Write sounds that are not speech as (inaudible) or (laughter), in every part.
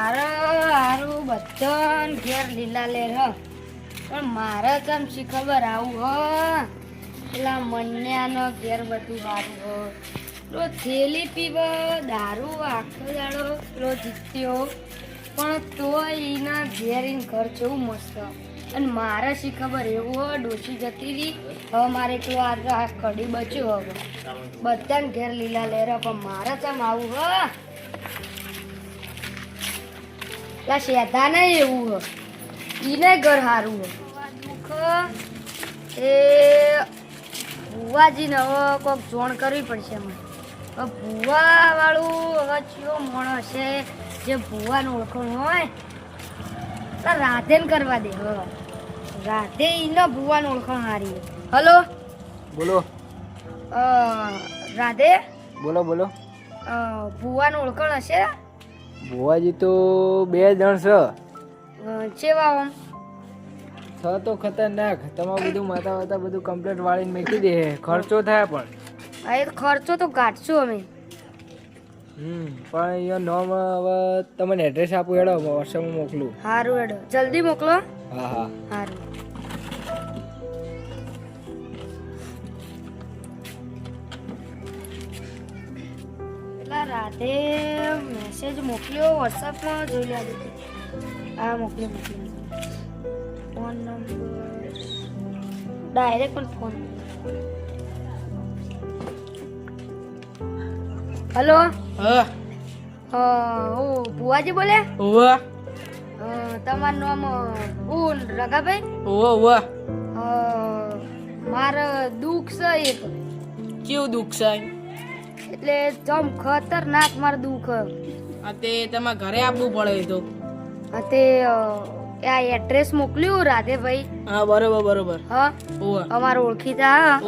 મારે હારું બધાન ઘેર લીલા લેર પણ મારે કેમ શી ખબર આવું હ? પેલા મન્યાનો ઘેર બધું હારું હ. પેલો થેલી પીવ, દારૂ, આખો દાડો પેલો જીત્યો. પણ તોય એના ઘેર ઈને ઘર જેવું મસ્ત. અને મારે શી ખબર એવું હો ડોસી જતી રહી. હવે મારે એકલો આ કડી બચ્યું હવે. બધાને ઘેર લીલા લેર પણ મારે કેમ આવું હ? પેલા શેધા નહીં એવું હ ઈને ઘર સારું હ એ ભુવાજીને હવે કોક જોણ કરવી પડશે હવે ભુવા વાળું હવે ચિયો માણસ હશે. જે ભુવાનું ઓળખણ હોય તો રાધે ને કરવા દે. હવે રાધે ઈને ભુવાનું ઓળખણ હારી હલો? બોલો. રાધે? બોલો બોલો. ભુવાનું ઓળખણ હશે? ભુવાજી તો બે જણ છે. ચેવા ઓમ છ તો ખતરનાક. તમારું બધું માતા વાતા બધું કમ્પ્લીટ વાળીને મેકી દે. ખર્ચો થાય પણ. એ ખર્ચો તો કાઢશું અમે. હમ પણ એ નોમ હવે તમને એડ્રેસ આપું હેડો વોટ્સએપમાં મોકલું. સારું હેડો. જલ્દી મોકલો. હા હા. સારું રાતે મેસેજ મોકલ્યો વોટ્સઅપમાં જોઈ લેજો હા મોકલ્યો મોકલ્યો. ફોન નંબર ડાયરેક્ટ પણ ફોન. હલો? હા. હું ભુવાજી બોલે? ઓવા તમારું નામ હું રગાભાઈ ઓવા ઓવા મારે દુઃખ છે એક. કેવું દુઃખ છે એટલે જમ ખતરનાક માર દુખ. અતે તમાર ઘરે આપવું પડે તો. અતે આ એડ્રેસ મોકલ્યું રાધેભાઈ હા બરોબર બરોબર. હા? ઓવા અમારા ઓળખીતા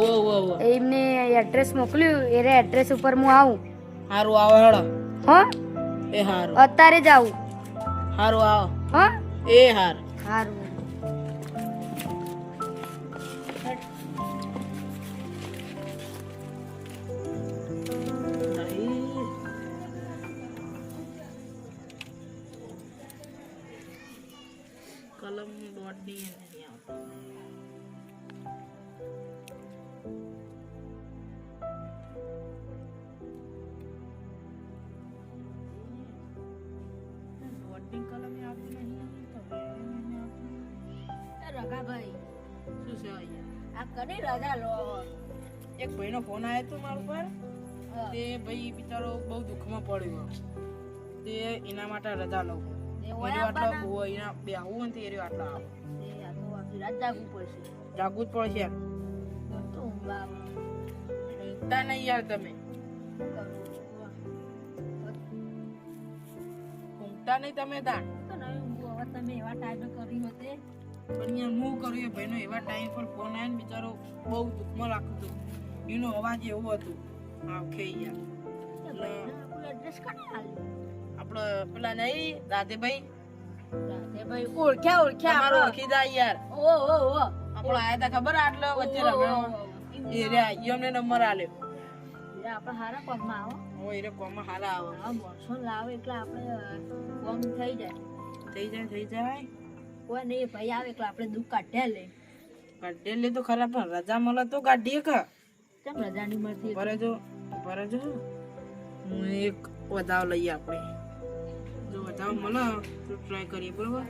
એમને એડ્રેસ મોકલ્યું એ એડ્રેસ ઉપર હું આવું. સારું આવો હેડો. હા? એ હારું. અત્યારે જ આવું. સારું આવો. હા? એ હાર. સારું કલમ દોડની નહીં આવતો. રગાભાઈ શું છે આ કદી રજા લો. એક ભાઈનો ફોન આવ્યો હતો મારા પર તે ભાઈ બિચારો બહુ દુઃખમાં પડ્યો. તે એના માટે રજા લઉં. એનો આટલો બહુ એના બે આવું હોય ને તે એરિયો આટલો આવે. જાગવું જ પડશે ઊંઘતા નહીં યાર તમે. ઊંઘતા નહીં તમે તાણ. પણ યાર હું કર્યું ભાઈનો એવા ટાઈમ પર ફોન બિચારો બહુ દુઃખમાં લાગતું હતું એનો અવાજ એવો હતો. હા ખે યાર. આપણે પેલા નહીં રાધેભાઈ. ઓળખ્યા ઓળખ્યા અમારો ઓળખીતા યાર. ઓ ઓ ઓ આપણો આયા તા ખબર આટલો વચ્ચે રગડો એ રે યમને અમને નંબર આલ્યો. આપણે હારા પગમાં આવો. ઓ એ રે કોમમાં હારા આવો. આ મોણસો લાવે એટલે આપણે કોમ થઈ જાય. થઈ જાય થઈ જાય. કોઈ નહીં ભાઈ આવે એટલે આપણે દુઃખ કાઢ્યા લે. કાઢે લે તો ખરા પણ રજા મળે તો કાઢીએ કા કેમ રજાની મળતી ભરે જો ભરે જો હું એક વધાવ લઈએ આપણે જો વધાવ મળે તો ટ્રાય કરીએ બરોબર?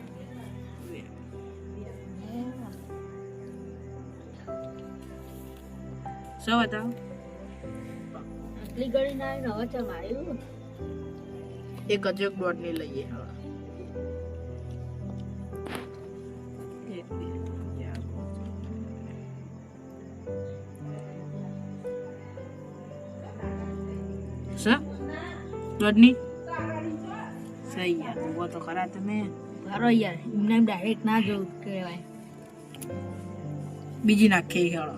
શું બતાવો આટલી ગળી ના આવીને હવે ચમ આવ્યું? એક એક દોઢની લઈએ હવે. દોઢની સહી યાર ઊભો તો ખરા તમે? ખરો યાર એમને ડાયરેક્ટ ના જવું કહેવાય. બીજી નાખીએ હેળો.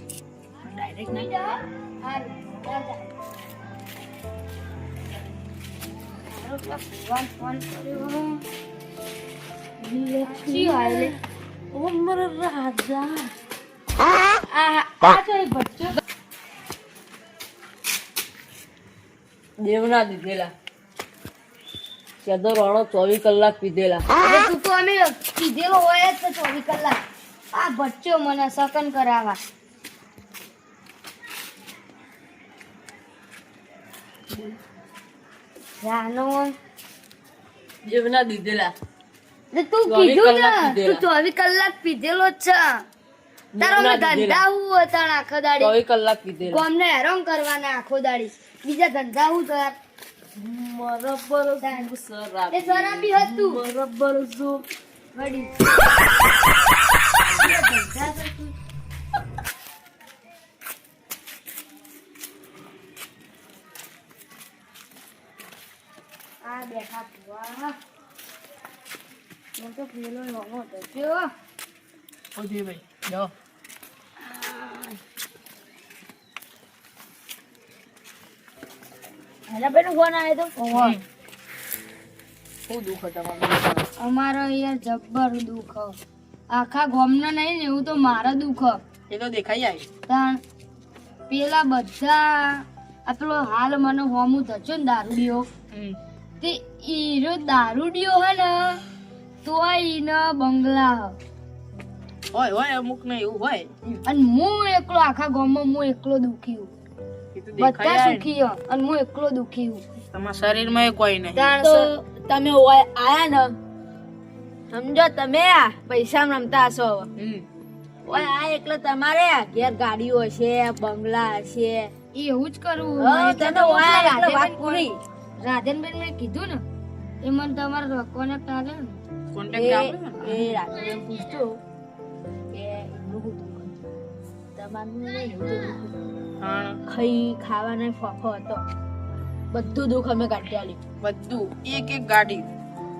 ડાયરેક્ટ ના દેવના દીધેલા. ત્યાં વાળો ચોવીસ કલાક પીધેલા. તું તો અમે પીધેલો હોય જ ચોવીસ કલાક. આ બચ્ચો મને સકન કરાવા. જેવના દીધેલા. તું કીધું ને. તું ચોવીસ કલાક પીધેલો જ છે. તારો અમે ધંધા હું હતા આખો દાડી. ચોવીસ કલાક પીધેલા. કોમને હેરાન કરવાના આખો દાડી. બીજા ધંધા હું તો યાર બરોબર એ શરાબી હતું. બરોબર ધંધા કરતું. આ બેઠા ભુવા. હું તો પેલો લોમો હતો જો ઓજી ભાઈ જાઓ. હેલા બેનો ફોન આવ્યો તો? શું દુઃખ તમારું? અમારો યાર જબ્બર દુઃખ. આખા ગામનો નહીં ને એવું તો મારો દુઃખ. એ તો દેખાઈ પેલા બધા આ પેલો હાલ મને હોમું થયો ને દારૂડિયો. હમ. તે ઈરો દારૂડિયો હે ને તો ઈને બંગલા હ. હોય હોય અમુક ને એવું હોય. અને હું એકલો આખા ગામમાં હું એકલો દુખી હું. બધા સુખી હ અને હું એકલો દુખી હું. તમારા શરીરમાં એ કોઈ નહીં. તો તમે આયા ને? સમજો તમે આ પૈસા રમતા હશો ઓય આ એકલો તમારે ઘેર ગાડીઓ હશે બંગલા હશે. એવું જ કરવું તમે ઓય વાત પૂરી રાધનબેન મેં કીધું ને એ મને તમારે કોનેક્ટ આલે ને. કોન્ટેક્ટ ને. એ રાધનબેન પૂછતો કે? તમારું નહીં ખાઈ ખાવાને ફોફો હતો. બધું દુઃખ અમે કાઢી બધું. એક એક ગાડી.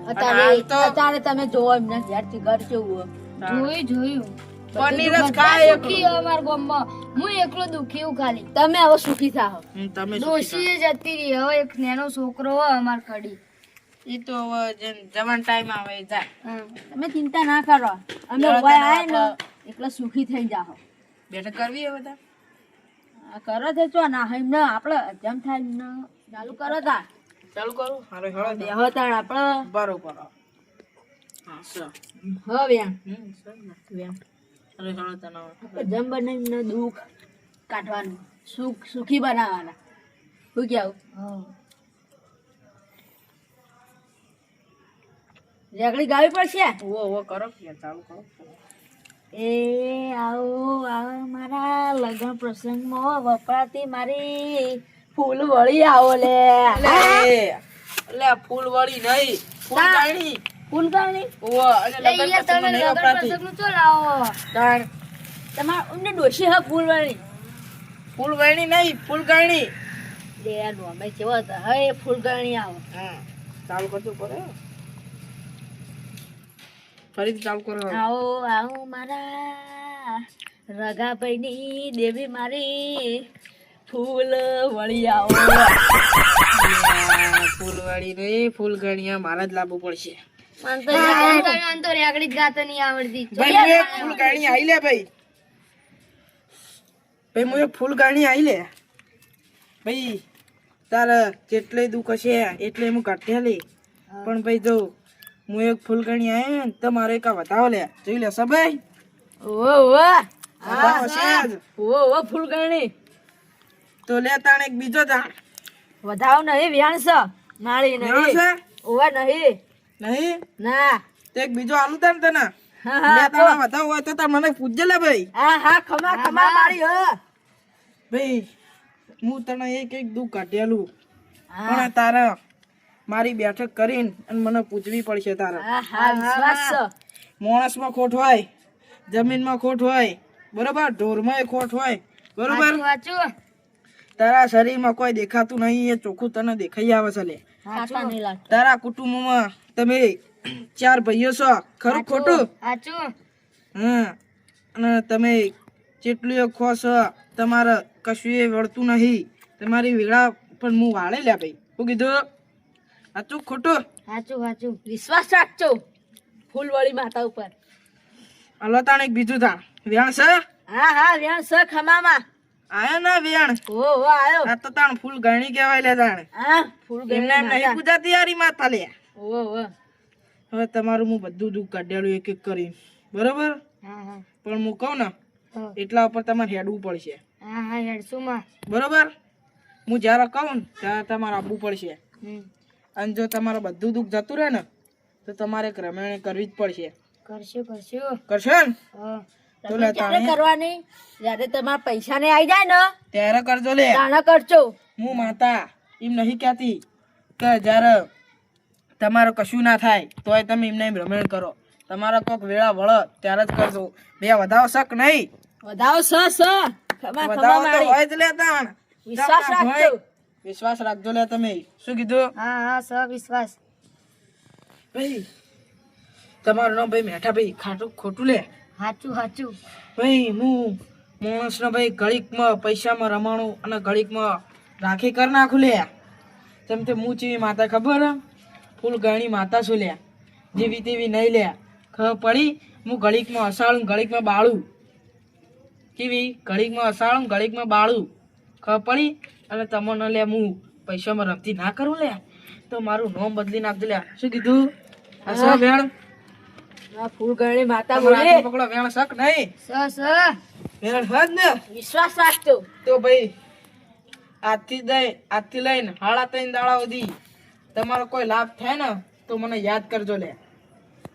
અત્યારે અત્યારે તમે જોવો એમના ઘેરથી ઘર કેવું હોય. જોયું જોયું પનીર જ ખાય સુખી એકલું. ગામમાં. હું એકલો દુખી હું ખાલી. તમે હવે સુખી થાઓ તમે જતી રહી હવે એક નાનો છોકરો હોય અમાર કડી એ તો હવે જવાન ટાઈમ આવે જાય. તમે ચિંતા ના કરો. અમે ઊભા ને એટલે સુખી થઈ જાઓ બેઠક કરવી હવે બધા કરો ચો ના એમ ને આપણે જેમ થાય ને ચાલુ કરો તા. ચાલુ કરો? હારે હળો દે બેહો આપણે બરોબર. હા સર હવે એમ હમ સર ને. એમ હારે હળો તને જેમ બને એમને દુઃખ કાઢવાનું. સુખ સુખી બનાવવાના. શું કેવું? હા. રેગડી ગાવી પડશે? ઓ ઓ કરો કે ચાલુ કરો. એ આવો આવો મારા લગ્ન પ્રસંગમાં વપરાતી મારી ફૂલ વળી આવો લે. આ ફૂલ વળી નહીં ફૂલ. કાઢી ફૂલ કાણી ઓવો અને લગન યાર તમે પ્રસંગમાં નહીં વપરાતી. પ્રસંગનું લાવો? તાણ. તમારે અમને ડોશી હા ફૂલ વાળી. ફૂલ વાળી નહીં ફૂલ કાઢી દે નોમે કેવો હતો. ફૂલ કાણી આવો. હા ચાલુ કરજો પડે ફરીથી ચાલુ કરો આવો આવો મારા રગાભાઈની દેવી મારી ફૂલ વળી આવો. ફૂલ વળી નહીં ફૂલ ગણિયા મારા જ લાવવું પડશે. ફૂલ ગાણી આઈ લે ભાઈ. લે. તારે જેટલે દુઃખ હશે એટલે હું કાઢ્યા લે પણ ભાઈ જો હું એક ફૂલકણી ગાણી તમારે ને તો મારે એક આ લે. જોઈ લે સભાઈ ઓ ઓ ઓ ઓ ફૂલ તો લે તાણ એક બીજો તાણ. વધાવ નહીં વ્યાણ છે માળી નહીં. છે ઓવા નહીં. નહીં? ના. તો એક બીજો આલુ તાણ તને. હા હા તારા વધાવો હોય તો તાર મને પૂછજે લે ભાઈ. હા હા ખમા ખમા મારી હો. ભાઈ હું તને એક એક દુઃખ કાઢેલું હા. પણ તારે મારી બેઠક કરીને અને મને પૂછવી પડશે તારે. હા હા માણસમાં ખોટ હોય જમીનમાં ખોટ હોય બરોબર? ઢોરમાં ખોટ હોય બરોબર? તારા શરીરમાં કોઈ દેખાતું નહીં એ ચોખ્ખું તને દેખાઈ આવે છે લે. તારા કુટુંબમાં તમે ચાર ભાઈઓ છો ખરું ખોટું? વાંચું હા અને તમે જેટલું ખો છો તમારે કશું એ વળતું નહીં. તમારી વેળા પણ હું વાળે લ્યા ભાઈ. શું કીધું? સાચું ખોટું? સાચું સાચું વિશ્વાસ રાખજો ફૂલવાળી માતા ઉપર. હલો તાણ એક બીજું તાણ વેણ છે? હા હા વ્યાણ છે ખમામાં. આયો ના વેણ ઓ ઓ આયો. આ તો તાણ ફૂલ ગણી કહેવાય લે તાણ. હા ફૂલ એમને નહીં પૂજાતી યારી માતા લે. ઓ ઓ હવે તમારું હું બધું દુઃખ કાઢ્યાડું એક એક કરી. બરોબર? હા હા. પણ હું કહું ને એટલા ઉપર તમારે હેડવું પડશે. હા હા હેડસુમાં બરોબર? હું જ્યારે કહું ને ત્યારે તમારે આવવું પડશે. હમ. અને જો તમારે બધું દુઃખ જતું રહે ને તો તમારે ક્રમેણે કરવી જ પડશે. કરશું કરશું. કરશો ને તો લે ક્યારે કરવાની? જ્યારે તમારા પૈસા ને આવી જાય ને ત્યારે કરજો લે. તાણા કરજો. હું માતા એમ નહીં કહેતી કે જ્યારે તમારે કશું ના થાય તોય તમે એમને ભ્રમણ કરો. તમારે કોઈક વેળા વળ ત્યારે જ કરજો. બે વધાવો શક નહીં. વધાવો સ સ વધાવો તો હોય જ લેતા વિશ્વાસ રાખજો. હોય. વિશ્વાસ રાખજો લે તમે. શું કીધું? હા હા સર વિશ્વાસ ભાઈ તમારું નામ ભાઈ મેઠા ભાઈ ખાટું ખોટું લે. સાચું સાચું ભાઈ હું માણસને ભાઈ ગળીકમાં પૈસામાં રમાણું અને ગળીકમાં રાખી કરી નાખું લે. જેમ તે હું ચેવી માતા ખબર? ફૂલ ગણી માતા છું લે. જેવી તેવી નહીં લે. ખબર પડી? હું ગળીકમાં અસાળું ગળીકમાં બાળું. કેવી? ગળીકમાં અસાળું ગળીકમાં બાળું. ખબર પડી? અને તમને લે હું પૈસામાં રમતી ના કરું લે. તો મારું નામ બદલીને આપજો લે. શું કીધું? હસો વેણ? આ ફૂલ ગણી માતા બોલે. પકડો વેણ શક નહીં. સ સ. વેણ હદ ને. વિશ્વાસ રાખજો. તો ભાઈ આજથી દઈ આજથી લઈને હાડા ત્રણ દાડા સુધી તમારો કોઈ લાભ થાય ને તો મને યાદ કરજો લે.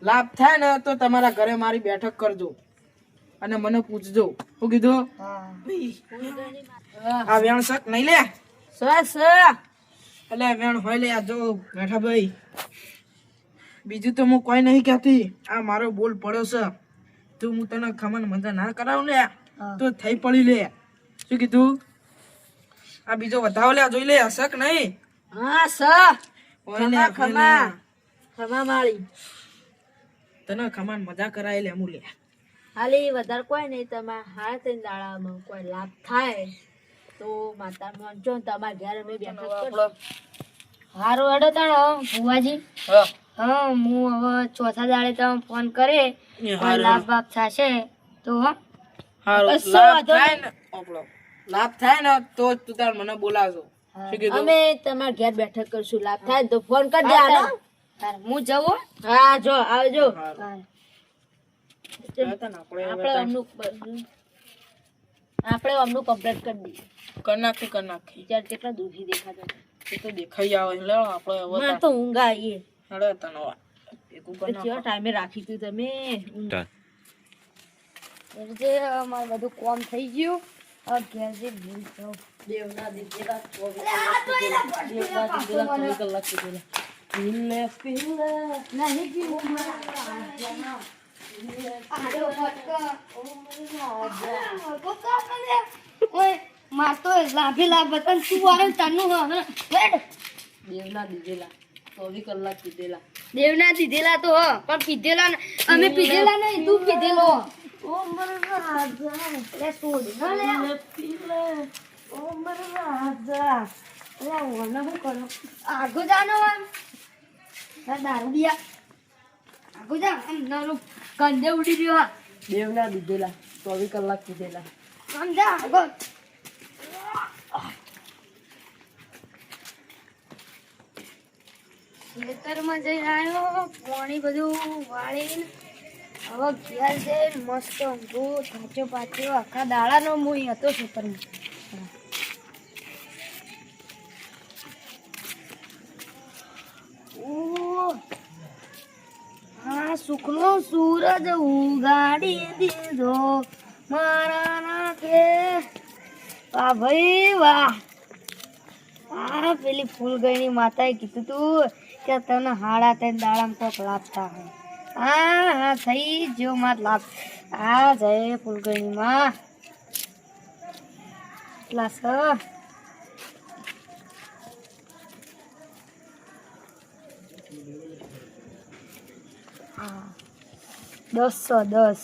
લાભ થાય ને તો તમારા ઘરે મારી બેઠક કરજો. અને મને પૂછજો. શું કીધું? હા. આ વેણ શક નહીં લે? સ સ એટલે વેણ હોય લે આ જો બેઠા ભાઈ. બીજું તો હું કોઈ નહીં કહેતી. આ મારો બોલ પડ્યો છે. તું હું તને ખમણ મજા ના કરાવું લે તો થઈ પડી લે. શું કીધું? આ બીજો વધાવો લે જોઈ લે શક નહીં? હા સ ખમા ખમા. ખમા માળી તને ખમણ મજા કરાય લે હું લે. ખાલી વધારે કોઈ નહીં તમારે હાથ દાડામાં કોઈ લાભ થાય. તો માતા ને તમારા ઘેર અમે બેઠા કરજો. હારું હેડો તાણ ભુવાજી. હા. હા હવે ચોથા દાડે તમે ફોન કરે. લાભ બાપ થશે તો. લાભ થાય ને આપણો. લાભ થાય ને તો તું તાર મને બોલાવજો. અમે તમારા ઘેર બેઠક કરશું. લાભ થાય તો ફોન કરી દેવાનો હું જવું હા? જો આવજો. આપણે હવે આપણે અમનું કમ્પ્લીટ કરી દઈએ કર નાખી કર નાખી ચાર કેટલા દુખી દેખાતા. એ તો દેખાઈ આવે એટલે આપણે હવે તો ઊંઘ આવીએ હળે તનો. ભેગું કર નાખો. ટાઈમે રાખી તું તમે જે અમાર બધું કોમ થઈ ગયું હવે ઘેર ભૂલ. દેવના દીધેલા ચોવીસ કલાક. નહીં મારે. તો લાભે લાભ બતાન. દેવના દીધેલા ચોવીસ કલાક દેવના દીધેલા તો હ પણ પીધેલા અમે પીધેલા નહીં તું પીધેલો ઓ મર રાજા લે છોડ ના લે. પીલે. ઓ રાજા લે ઓને હું કરો? આગો જાનો આમ દારૂ દિયા આગો જા આમ નાનો કંદે ઉડી દેવા હા દેવના દીધેલા ચોવીસ કલાક કીધેલા આમ આગળ. ખેતરમાં જઈ આવ્યો પાણી બધું વાળીને. હવે ઘેર જઈને મસ્ત ઊંઘું સાચો પાછો આખા દાડાનો હું હતો ખેતરમાં. સુખનો સૂરજ ઉગાડી દીધો. મારા નાખે વાહ ભાઈ, વાહ. આ પેલી ફૂલગઈની માતાએ કીધું તું કે તને હાડા તને દાડામાં કોક લાપતા હોય. હા હા, થઈ જો માત લાભ. આ જય ફૂલગઈની માં એટલા દસ દસ.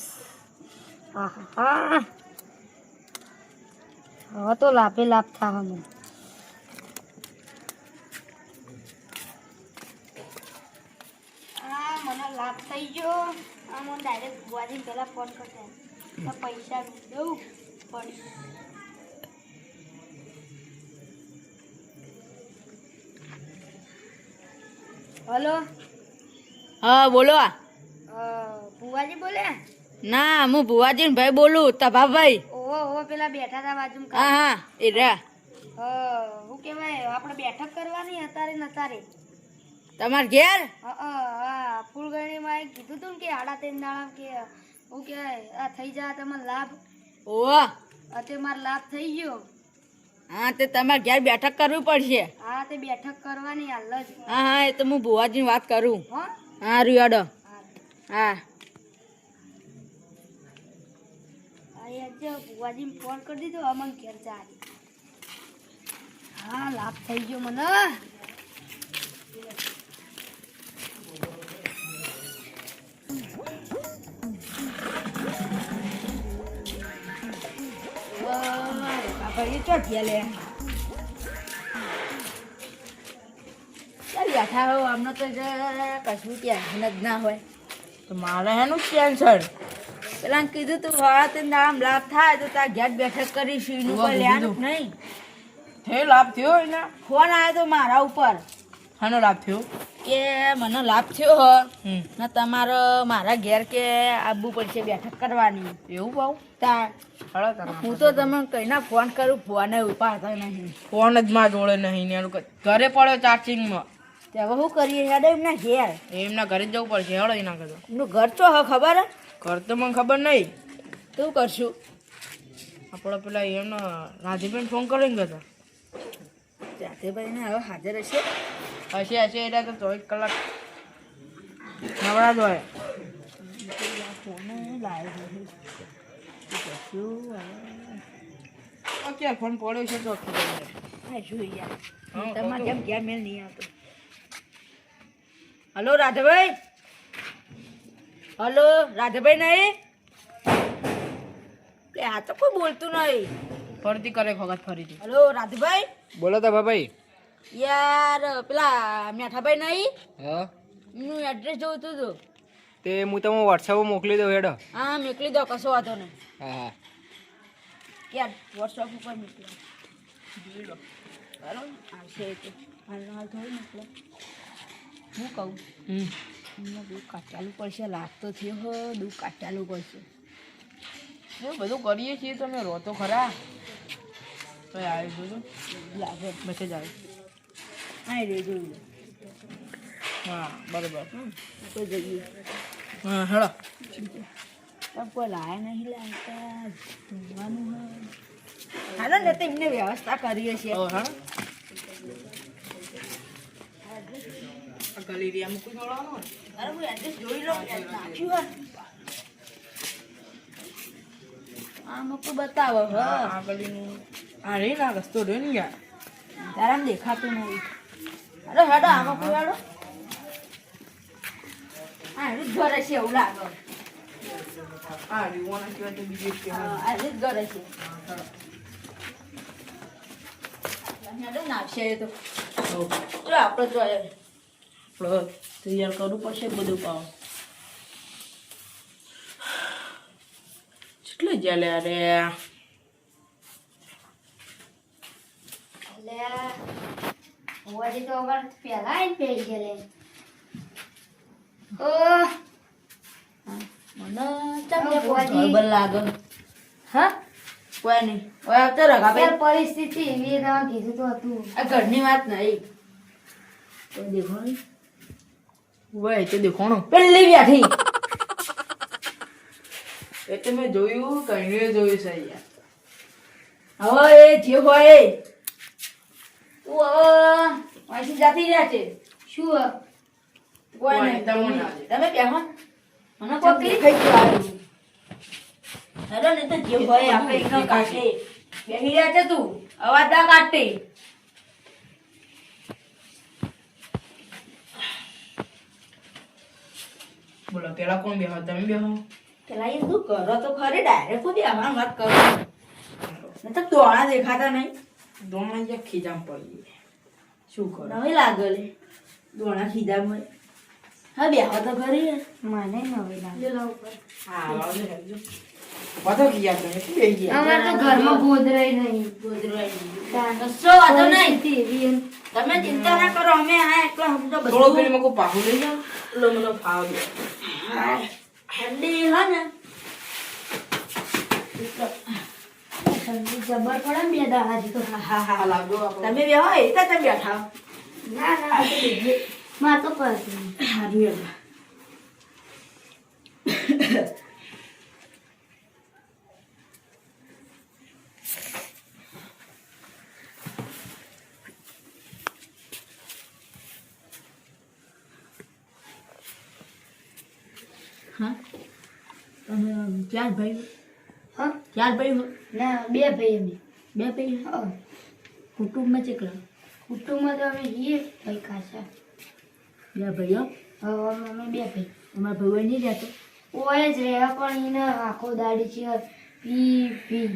હા હા હવે તો લાભે લાભ થાય મને. આ મને લાભ થઈ ગયો. આ મને ડાયરેક્ટ ભુવાજી પહેલાં ફોન કરશે. પૈસા દઉં પડી હલો? હા બોલો ભુવાજી બોલે? ના હું ભુવાજી ભાઈ બોલું તભાભાઈ ઓહો ઓહો પેલા બેઠા હતા બાજુમાં હા હા એ રહ્યા હું શું કહેવાય આપણે બેઠક કરવાની અત્યારે ને અત્યારે તમાર ઘેર? હા ફૂલગણીમાં એક કીધું તું કે આડા તેમ દાડા કે શું કહેવાય આ થઈ જાય તમાર લાભ. ઓહો. અત્યારે મારો લાભ થઈ ગયો. હા તે તમારે ઘેર બેઠક કરવી પડશે. હા તે બેઠક કરવાની હાલ જ. હા હા એ તો હું ભુવાજીની વાત કરું. હો? હા રિયાડો હા હા આજે ભુવાજીને ફોન કરી દીધો અમન ઘેર જા હા લાભ થઈ ગયો મને. ભાઈ ચો લે બેઠા હો અમને તો કશું ટેન્શન જ ના હોય. તો મારે એનું ટેન્શન? પેલા કીધું તું વાળા તે આમ લાભ થાય તો તાર ઘેર બેઠક કરીશું એનું કોઈ લેવાનું નહીં. થયો લાભ થયો એના? ફોન આવ્યો તો મારા ઉપર. હાનો લાભ થયો? કે મને લાભ થયો હ. ને તમારે મારા ઘેર કે આવવું પડશે બેઠક કરવાની. એવું ભાવ તાર હું તો તમે કઈના ફોન કરું ફોને ઉપાડતા નહીં. ફોન જ માં જોડે નહીં ને ઘરે પડ્યો ચાર્જિંગમાં. હવે શું કરીએ હેડે એમના ઘેર. એમના ઘરે જવું પડશે હેડો એના ઘરે. એમનું ઘર તો હ ખબર હે? ઘર તો મને ખબર નહીં તું કરશું? આપણે પેલા એમનો રાધીબેન ફોન કરીને ગયો જાતે ભાઈને હવે હાજર હશે? હશે હશે એટલે તો ચોવીસ કલાક નવરા જ હોય. શું? ઓકે ફોન પડ્યો છે તો ખબર નહીં. આ જોઈ યાર. હા, તમારે તો- જેમ ઘેર નહીં આવતો. હલો રાધાભાઈ? હલો રાધાભાઈ નહીં આ તો કોઈ બોલતું નહીં ફરીથી કરે વખત ફરીથી. હલો રાધુભાઈ? બોલો તો ભાઈ યાર પેલા મેઠાભાઈ નહીં હા? એડ્રેસ એડ્રેસ તું હતું તે હું તમે વોટ્સઅપ મોકલી દઉં હેડો. હા મોકલી દો કશો વાંધો નહીં હા યાર વોટ્સઅપ ઉપર મોકલો. બરાબર આવશે હાલ હાલ થોડી મોકલો. હું કહું? હમ. એમને દૂધ કાચાલું પડશે લાગતો થયો હો દૂધ કાચાલું પડશે. હવે બધું કરીએ છીએ તમે રો તો ખરા. તો આવી બધું લાગે. મેસેજ આવે હા રે જોયું હા બરોબર. તો જઈએ. હા હેડો કોઈ લાયા નહીં લાગતા જમવાનું હાલો ને તો એમને વ્યવસ્થા કરીએ છીએ. હા ગલેરિયા મૂકી દોડવાનું અરે હું એડ્રેસ જોઈ લઉં નાખ્યું હોય આ મૂકું બતાવો હ. આ ગલીનું આ રે ના રસ્તો રહ્યો ને યાર. તારે દેખાતું નહીં અરે હેડો આમાં કોઈ વાળો આ જ ઘર હશે એવું લાગે. આ રીવાના સિવાય તો બીજું કહેવાય. જ ઘર હશે હેડો તો. આપણે તો આપણે તૈયાર કરવું પડશે બધું પાવ કેટલે ચાલે અરે તો અમારે પહેલા આવીને પહેરી ગયેલે ઓ મને લાગે હા કોઈ નહીં ઓય આવતો પરિસ્થિતિ એવી તમે કીધું તો હતું આ ઘરની વાત નહીં કોઈ દેખો નહીં ભાઈ તો દેખોણો પેલી વ્યાથી (laughs) એટલે મેં જોયું કઈ જોયું છે યાર હવે એ જે ભાઈ તું હવે અહીંથી જાતી રહ્યા છે શું? કોઈ કોઈ નહીં. તમે બેહો. મને કોઈ દેખાઈ ગયું આવ્યું હેલો ને તો જે ભાઈ આપણે કાઢે. બેહી રહ્યા છે તું. અવાજ ના કાઢતે. બોલો પેલા કોણ બેહો? તમે બેહો. પેલા એ શું કરો તો ખરે ડાયરેક્ટ કોઈ બેહવાની વાત કરો. ને તો દોણા દેખાતા નહીં. દોણા જે ખીજામ પડી શું કરો? નવી લાગે લે. દોણા ખીધા મળે હા બેહો તો ખરી. મને નવી લાગે. લે ઉપર. હા હેડજો. વધો ગયા તમે શું બેહી ગયા? અમારે તો ઘરમાં ગોદરાય નહીં. ગોદરાય નહીં. તાન. કશો વાંધો નહીં? પરિસ્થિતિ એવી એમ. તમે ચિંતા ના કરો અમે આ એકલા સમજો થોડો બધું પેલી મકો પાહુ લઈ જાઓ લો મને ફાવ દે ઠંડી હે ને ઠંડી જબર પડે ને બે દાડાથી તો હા હા લાગો તમે બેહો એ તમે બેઠા ના ના આ તો બીજે. મારે તો પડશે હારું ચાર ભાઈ હા? ચાર ભાઈ ના બે ભાઈ અમે. બે ભાઈ હા. કુટુંબમાં ચેકલા કુટુંબમાં તો અમે છીએ ભાઈ ખાસા. બે ભાઈઓ? હવે અમે બે ભાઈ. અમારા ભાઈઓ નહીં રહેતો? ઓય જ રહ્યા પણ એને આખો દાડી છે. પી પી.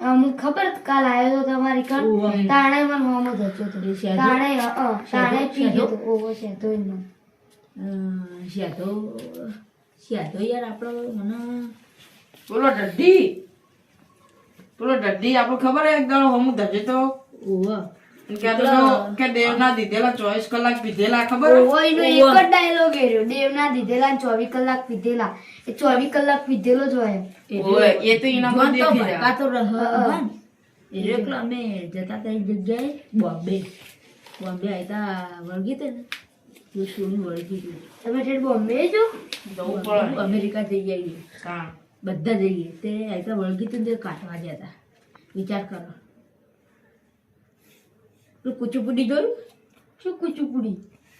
અમુક ખબર કાલ આવ્યો તો તમારી ઘર. તાણે મને મોમો ધચ્યો હતો તો? તાણે હં, તાણે? પી ગયો ઓવો છે તો એનો શ્યાતો યાદો યાર આપણો મને બોલો ડઢી બોલો ડઢી આપણો ખબર હે એક દાડો ધજે તો? ઓવા કલાક પીધેલા એ 24 કલાક પીધેલો. જ હોય એ તો ઇના માં દેખી રહ્યા અમે જતા કઈ જગ્યાએ બોમ્બે. બોમ્બે આયતા વળગી તે ને. તો વળગી ગયું તમે ઠેર બોમ્બે છો જવું પડે અમેરિકા જઈ આવીએ. હા. બધા જઈએ. તે વળગી તું તે કાઢવા ગયા હતા વિચાર કરો. પેલું કુચુપુડી જોયું? શું કુચુપુડી?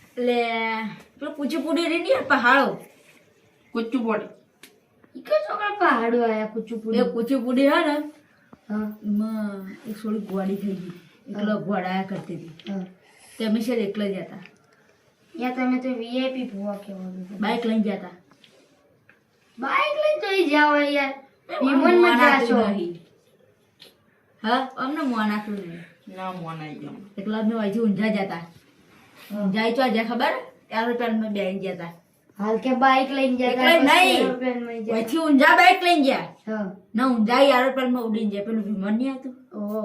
એટલે પેલું કુચુપુડી રહી નહીં પહાડો. કુચ્ચું પડી ઈ કે છોકરા પહાડો આયા એ કુચુપુડી કુચુપુડી હે ને? હા. એક થોડી ગોળી થઈ ગઈ. એકલા ઘોડાયા કરતી હતી. તે છે એકલા જ હતા. યા તમે તો વીઆઈપી ભૂવા કહેવાનું બાઇક લઈને હતા બાઈક લઈને તો જાવ યાર. વિમન વિમાનમાં જાશો. હા અમને મોન આપ્યું નહીં. ના મોન આઈ ગયો. એકલા અમે અહીંથી ઊંઝા જતા ઊંઝા તો. આજે ખબર? એરોપ્લેનમાં બેસી જતા હાલ કે બાઈક લઈને જતા પછી નહીં. એરોપ્લેનમાં ઊંઝા બાઇક લઈને ગયા. હા. ના ઊંઝા એરોપ્લેનમાં ઉડીને જાય પેલું વિમાન નહીં હતું ઓહો.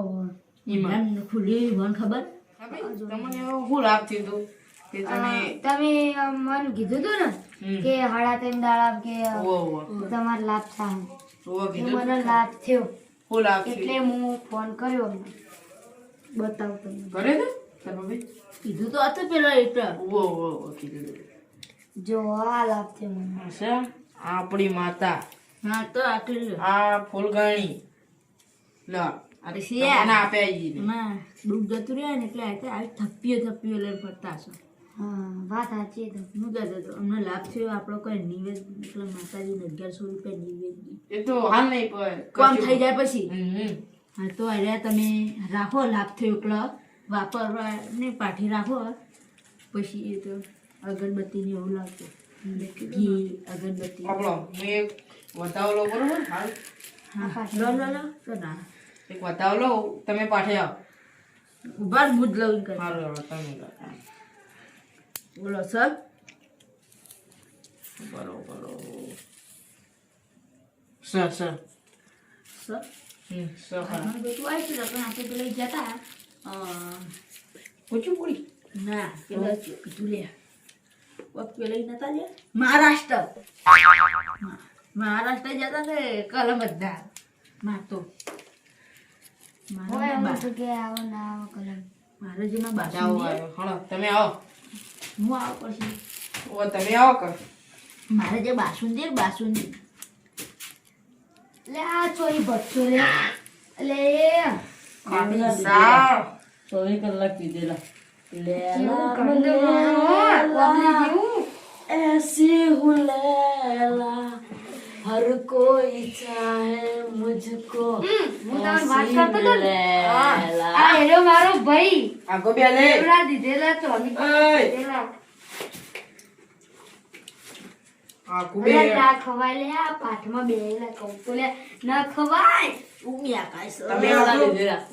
વિમાન ખુલ્લી વિમાન ખબર? તમને એવો શું લાભ થયું તું? કે તમે તમે મને કીધું તું ને કે હાડા દાડા કે લાભ થાય. ઓવો એ કીધું મને લાભ થયો. એટલે હું ફોન કર્યો બતાવું કરે તો તાર કીધું તો હતું પેલા એટલે ઓવો ઓવો ઓવો કીધું જો આ લાભ થયો મને. હશે? આપણી માતા. હા તો આટલું આ ફૂલગાણી. લ અરે શિયા. તમને આપે આઈ ગઈ ડૂબ જતું રહ્યા ને એટલે આ આવી થપ્પીઓ થપ્પીઓ લઈને ફરતા હશો. વાત સાચી હું કહેતો હતો અમને લાભ થયો આપણો કોઈ નિવેદ એટલે માતાજીને અગિયારસો રૂપિયા નિવેદ એ તો હાલ નહીં પણ કામ થઈ જાય પછી. હમ હા તો અરે તમે રાખો લાભ થયો એકલો. વાપરવા ને પાઠી રાખો. પછી એ તો અગરબત્તીને એવું લાગતું. ઘી અગરબત્તી. આપણો મેં એક વતાવ લો બરોબર? હાલ. હા લો લો લો તો ના. એક વતાવ લો તમે પાઠે આવો. ઊભા જ બુધ લઉં. કરે તમે. બોલો સર. બરોબર સર સર. સર? હમ સર હા. આવી ગયું પણ આપણે પેલા જતા અ, પૂરી? ના પેલા કીધું લે. પેલા નતા મહારાષ્ટ્ર. મહારાષ્ટ્ર જતા ને કલમ. બધા મારા હણો તમે આવો. હું આવું પછી? ઓ તમે આવો કર મારે જે બાસુંદી બાસુંદી. લે આ ચોરી ભટસો લે. લે. ચોવીસ કલાક પીધેલા. લેલા એસી હું લેલા વાત કરતો હતો ને. लैला આ હેરો મારો ભાઈ આગો બે લે દેવડા દીધેલા કલાક ઓય. દીધેલા. આખું બે અરે ના ખવાય લે આ પાઠમાં બેહેલા કહું તો લે ના ખવાય ઉમિયા કાંઈ સો- તમે આવજો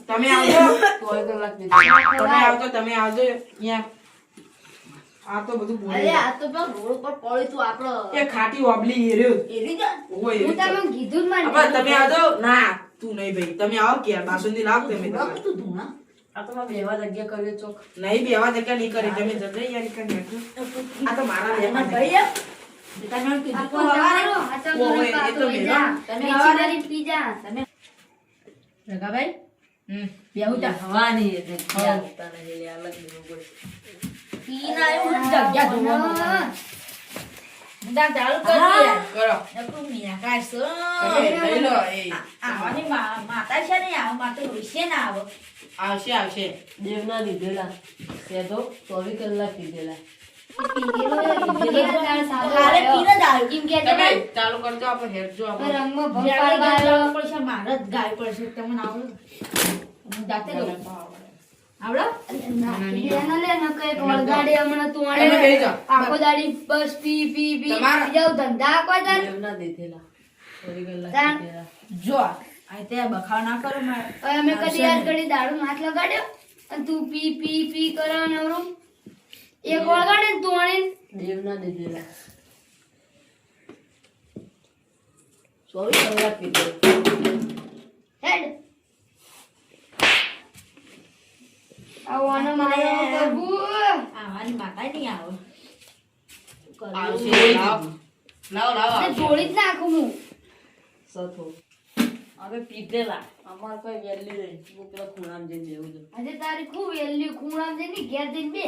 તમે આવજો ચોવીસ કલાક તમે આવજો તમે આવજો અહીંયા આ તો બધું અરે આ તો પેલો રોડ પર પડ્યું તું આપણો. એ ખાટી ઓબલી એર્યો એરી જા? ઓય હું તમને કીધું માં મને અબા તમે આવો ના તું નહીં ભાઈ. તમે આવો કે બાસુંદી લાવ તમે. તું ધૂણા. આ તો મેં બેવા જગ્યા કર્યો ચોક. નહીં બેવા જગ્યા નહીં કરી. તમે જલ્દી યાર હેઠો. આ તો મારા એમાં બેમાં ભાઈ તમે કીધું તો હવારે ઓય, એ તો તમે હવારે- કરી પી જા. તમે રગાભાઈ હમ. બેહુ તા હવાની એટલે હા. તને લે અલગ દેવું પડશે. પીને આવ્યો હું જગ્યા ધોવાનું ચાલુ કરી કરો લો એ આવવાની માતા છે ને આવ માતા રોશે ના આવો આવશે આવશે દેવના દીધેલા તે તો ગાય પડશે મારે તમને આવું જાતે આવડે? હમણાં તું. આખો દાડી બસ પી પી પી. જાવ ધંધા કોઈ તાર જો આ તે બખાવ ના કરો મારે અમે કદી યાદ કરી દારૂ હાથ લગાડ્યો? અને તું પી પી પી કરો નવરું. એક વળગાડે સોરી કલાક દીધેલા હેડ. આવવાનો મારો પ્રભુ. આવવાની માતા નહીં આવો. આવશે લાવ. લાવ લાવ. જોડી જ નાખું હું. સથો. હવે પીટેલા અમાર કોઈ વેલ્યુ નહીં. હું પેલા ખૂણામ જઈને જેવું છું. આજે તારી ખૂબ વેલ્યુ. ખૂણામ જઈને ઘેર જઈને બે.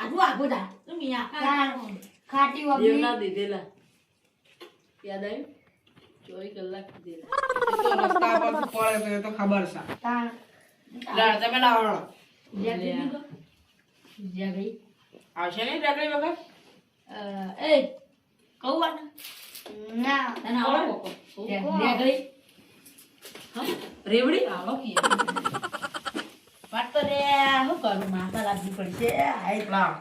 આજુ આગો જા. ખાટી વાપરી. દીધેલા. યાદ આવ્યું? ચોવીસ કલાક એ તો રસ્તા પર પડે તો ખબર છે તમે લાવો. જ્યાં ગઈ તો જ્યાં ગઈ? આવશે નહીં ડગલી વખત એ કહું ના. તને આવડે? રેવડી? આવડો કે વાત તો રે શું કરું? માતા લાગવી પડશે. આય લાવ.